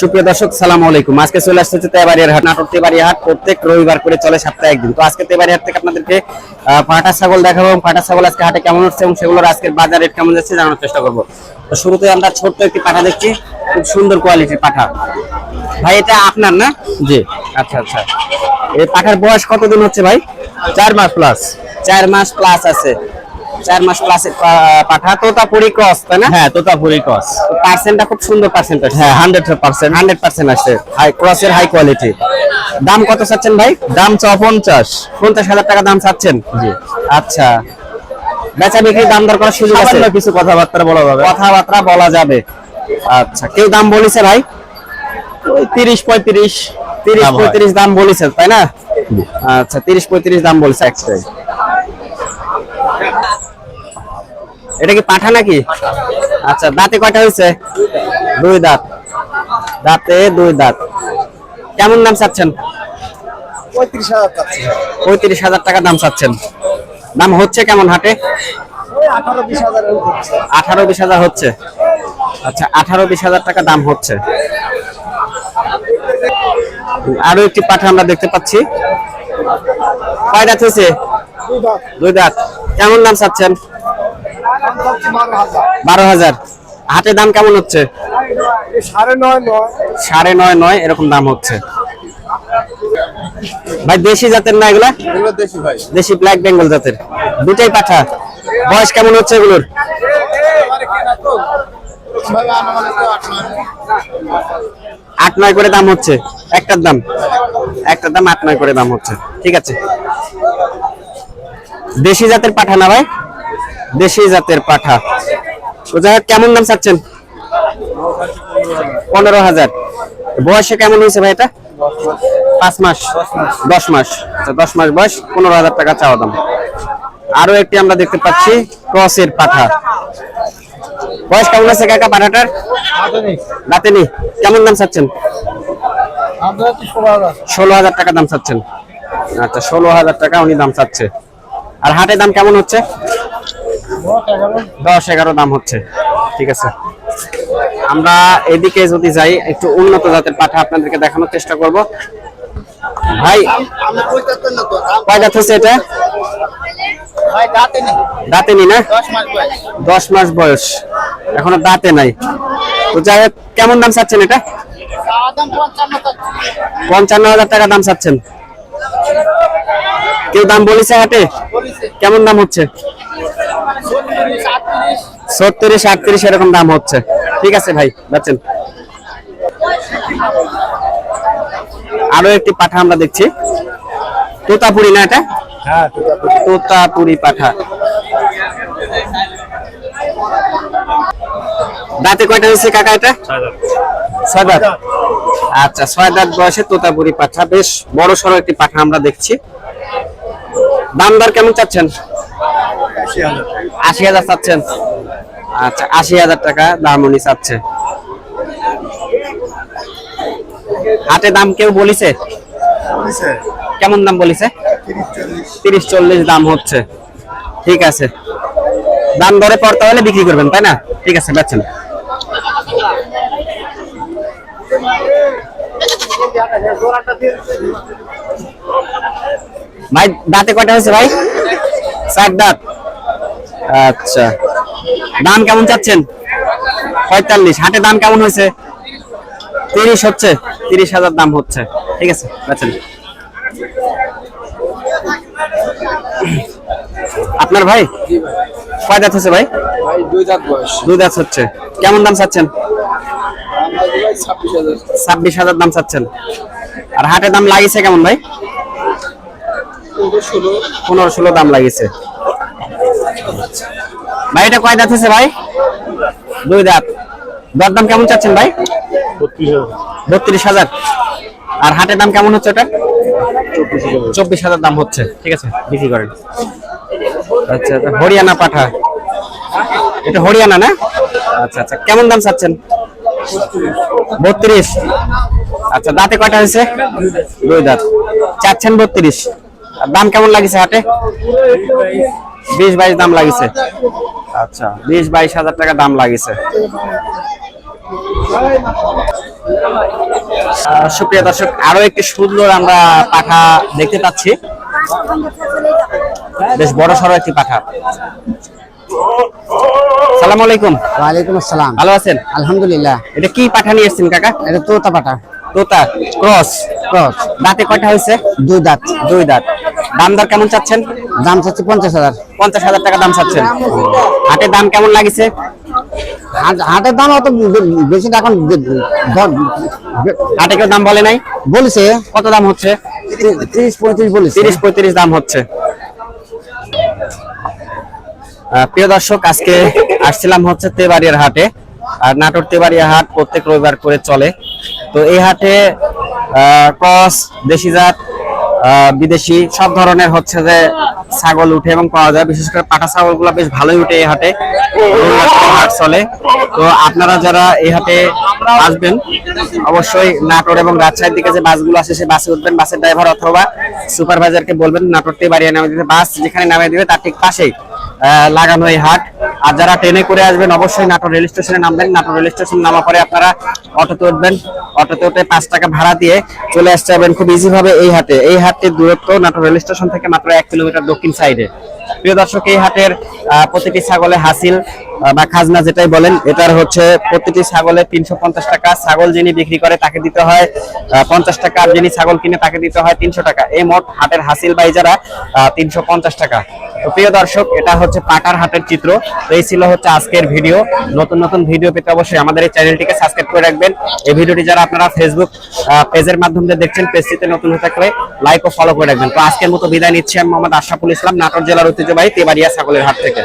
সুপ্রিয় দর্শক সালাম আলাইকুম। আজকে চলে আসছে তেবাড়িয়ার হাট। নাটক তেবাড়িয়া হাট প্রত্যেক রবিবার করে চলে সপ্তাহে একদিন তো আজকে তেবাড়িয়া হাট থেকে আপনাদেরকে পাটা ছাগল দেখাবো এবং পাটা ছাগল আজকে হাটে কেমন হচ্ছে এবং সেগুলোর আজকের বাজার রেট কেমন যাচ্ছে জানানোর চেষ্টা করব। তো শুরুতে আমরা ছোট্ট একটি পাঠা দেখছি। খুব সুন্দর কোয়ালিটির পাঠা। ভাই এটা আপনার না? জি। আচ্ছা আচ্ছা। এই পাঠার বয়স কতদিন হচ্ছে ভাই? চার মাস প্লাস চার মাস প্লাস আছে। চার মাস প্লাস পাঠা। তোতাপুরি ক্রস তাই না? হ্যাঁ তোতাপুরি ক্রস পার্সেন্টটা খুব সুন্দর পার্সেন্ট আছে হ্যাঁ হান্ড্রেড পার্সেন্ট হান্ড্রেড পার্সেন্ট আসছে। হাই ক্রসের হাই কোয়ালিটি দাম কত চাচ্ছেন ভাই? দাম ছ পঞ্চাশ পঞ্চাশ হাজার টাকা দাম চাচ্ছেন? জি। আচ্ছা। বেচা বিক্রি দাম দর করার সুযোগ আছে? কিছু কথাবার্তা বলা যাবে। কথাবার্তা বলা যাবে। আচ্ছা কেউ দাম বলেছে ভাই? ওই তিরিশ পঁয়ত্রিশ। তিরিশ। পঁয়ত্রিশ দাম বলেছে তাই না? আচ্ছা তিরিশ পঁয়ত্রিশ দাম বলছে একটাই। এটা কি পাঠা নাকি? আচ্ছা দাঁতে কয়টা হয়েছে? দুই দাঁত। দাঁতে দুই দাঁত। কেমন দাম চাচ্ছেন? পঁয়ত্রিশ হাজার টাকা দাম চাচ্ছেন। দাম হচ্ছে কেমন হাটে? আঠারো বিশ হাজার হচ্ছে। আচ্ছা আঠারো বিশ হাজার টাকা দাম হচ্ছে। আরও একটি পাঠা আমরা দেখতে পাচ্ছি। কয় দাঁত হয়েছে? দুই দাঁত, কেমন দাম চাচ্ছেন? বারো হাজার। হাটে দাম কেমন হচ্ছে? সাড়ে নয় নয় এরকম দাম হচ্ছে। ভাই দেশি জাতের না এগুলা? দেশি ব্ল্যাক বেঙ্গল জাতের। দুটাই পাঠা। বয়স কেমন হচ্ছে এগুলোর? আট নয় করে দাম হচ্ছে। একটার দাম। একটার দাম আট নয় করে দাম হচ্ছে। ঠিক আছে। দেশি জাতের পাঠা না ভাই? দেশি জাতের পাঠা। হোক, কেমন দাম চাচ্ছেন? পনেরো হাজার। বয়সে কেমন হয়েছে ভাই এটা? পাঁচ মাস। দশ মাস। দশ মাস বয়স পনেরো হাজার টাকা চাওয়া দাম। আরও একটি আমরা দেখতে পাচ্ছি ক্রসের পাঠা। বয়স কেমন আছে কাকা পাঠাটার? রাতেনি কেমন দাম চাচ্ছেন? ষোলো হাজার টাকা দাম চাচ্ছেন। আচ্ছা ষোলো হাজার টাকা উনি দাম চাচ্ছে। আর হাটে দাম কেমন হচ্ছে? দশ এগারো দাম হচ্ছে। ঠিক আছে। আমরা এদিকে যদি যাই, একটু উন্নত জাতের পাঠা আপনাদেরকে দেখানোর চেষ্টা করব। ভাই, কয় দাঁত এটা? দাঁতে নি না? দশ মাস বয়স। এখনও দাঁতে নাই। তো যাই কেমন দাম চাচ্ছেন এটা? পঞ্চান্ন হাজার টাকা দাম চাচ্ছেন। কেউ দাম বলেছে হাটে? কেমন দাম হচ্ছে? ছত্রিশ আটত্রিশ এরকম দাম হচ্ছে। ঠিক আছে ভাই যাচ্ছেন। আরও একটি পাঠা আমরা দেখছি। তোতাপুরি না এটা? হ্যাঁ তোতাপুরি। পাঠা। দাঁতে কয়টা হয়েছে কাকা এটা? ছয় দাঁত। আচ্ছা ছয় দাঁত বয়সে তোতাপুরি পাঠা। বেশ বড় সড়ো একটি পাঠা আমরা দেখছি। দাম দর কেমন চাচ্ছেন? আশি হাজার চাচ্ছেন। আচ্ছা আশি হাজার টাকা দাম উনি চাচ্ছে। হাতে দাম কেউ বলিছে? কেমন দাম বলিছে? তিরিশ চল্লিশ দাম হচ্ছে। ঠিক আছে। দাম দরে পড়তে হলে বিক্রি করবেন তাই না? ঠিক আছে বেচছেন ভাই দাঁতে কয়টা হয়েছে ভাই? চার দাঁত। আচ্ছা। দাম কেমন চাচ্ছেন? পঁয়তাল্লিশ। হাটে দাম কেমন হয়েছে? তিরিশ হচ্ছে। তিরিশ হাজার দাম হচ্ছে। ঠিক আছে বেচেন। আপনার ভাই? কয় দাঁত হচ্ছে ভাই? দুই দাঁত বয়স। দুই দাঁত হচ্ছে। কেমন দাম চাচ্ছেন? ছাব্বিশ হাজার দাম চাচ্ছেন। আর হাটে দাম লাগিয়েছে কেমন ভাই? পনেরো ষোলো দাম লাগিয়েছে। ভাই, এটা কয় দাঁত হচ্ছে ভাই? দুই দাঁত। দর দাম কেমন চাচ্ছেন ভাই? বত্রিশ হাজার। আর হাটের দাম কেমন হচ্ছে ওটা? চব্বিশ হাজার দাম হচ্ছে। ঠিক আছে, বিক্রি করেন। আচ্ছা আচ্ছা হরিয়ানা পাঠা। এটা হরিয়ানা না? আচ্ছা আচ্ছা কেমন দাম চাচ্ছেন? বত্রিশ। আচ্ছা দাঁতে কয়টা হয়েছে? দুই দাঁত। চাচ্ছেন বত্রিশ। আর দাম কেমন লাগিছে হাটে? বিশ বাইশ দাম লাগিছে। আচ্ছা বিশ বাইশ হাজার টাকা দাম লাগিছে। সুপ্রিয় দর্শক আরও একটি সুন্দর আমরা পাঠা দেখতে পাচ্ছি। বেশ বড় সড়ো একটি পাঠা সালাম আলাইকুম। ওয়ালাইকুম আসসালাম। ভালো আছেন? আলহামদুলিল্লাহ। এটা কি পাঠা নিয়ে এসেছেন কাকা? এটা তোতা পাঠা তোতা ক্রস। ক্রস। দাঁতে কয়টা হয়েছে? দুই দাঁত। দুই দাঁত। দাম দর কেমন চাচ্ছেন? দাম চাচ্ছে পঞ্চাশ হাজার। পঞ্চাশ হাজার টাকা দাম চাচ্ছেন। হাটের দাম কেমন লাগিছে? হাট- হাটের দাম অত বেশি না এখন হাটে কেউ দাম বলে নাই? বলেছে। কত দাম হচ্ছে? তিরিশ পঁয়ত্রিশ বলেছে। তিরিশ পঁয়ত্রিশ দাম হচ্ছে। প্রিয় দর্শক আজকে আসছিলাম হচ্ছে তেবাড়িয়ার হাটে। আর নাটোর তেবাড়িয়া হাট প্রত্যেক রবিবার করে চলে। তো এই হাটে ক্রস দেশি জাত আহ, বিদেশি সব ধরনের হচ্ছে যে ছাগল উঠে এবং পাওয়া যায়। বিশেষ করে পাটা ছাগলগুলা বেশ ভালোই উঠে এই হাটে। চলে। তো আপনারা যারা এই হাটে আসবেন, অবশ্যই নাটোর এবং রাজশাহীর দিকে যে বাসগুলো আসে, সে বাসে উঠবেন, বাসের ড্রাইভার অথবা সুপারভাইজারকে বলবেন নাটোর থেকে বাড়িয়ে নামিয়ে দিতে। বাস যেখানে নামিয়ে দিবে, তার ঠিক পাশেই। লাগানো এই হাট। আর যারা ট্রেনে করে আসবেন, অবশ্যই নাটোর রেল স্টেশনে নামবেন। নাটোর রেল স্টেশন নামা পরে আপনারা অটোতে উঠবেন। অটোতে উঠে পাঁচ টাকা ভাড়া দিয়ে চলে আসতে যাবেন খুব ইজি ভাবে এই হাটে। এই হাটের দূরত্ব নাটোর রেল স্টেশন থেকে মাত্র এক কিলোমিটার দক্ষিণ সাইডে। প্রিয় দর্শক, এই হাটের প্রতিটি ছাগলে হাসিল বা খাজনা যেটাই বলেন, এটার হচ্ছে প্রতিটি ছাগলে তিনশো পঞ্চাশ টাকা। ছাগল যিনি বিক্রি করে তাকে দিতে হয় পঞ্চাশ টাকা, আর যিনি ছাগল কিনে তাকে দিতে হয় তিনশো টাকা। এই মোট হাটের হাসিল বাই যারা তিনশো টাকা। তো প্রিয় দর্শক, এটা হচ্ছে পাটার হাটের চিত্র। তো এই ছিল হচ্ছে আজকের ভিডিও। নতুন নতুন ভিডিও পেতে অবশ্যই আমাদের এই চ্যানেলটিকে সাবস্ক্রাইব করে রাখবেন। এই ভিডিওটি যারা আপনারা ফেসবুক পেজের মাধ্যমে দেখছেন পেজটিতে নতুন হয়ে থাকলে লাইক ও ফলো করে রাখবেন। তো আজকের মতো বিদায় নিচ্ছি আমি মোহাম্মদ আশরাফুল ইসলাম, নাটোর জেলার ঐতিহ্যবাহী তেবাড়িয়া ছাগলের হাট থেকে।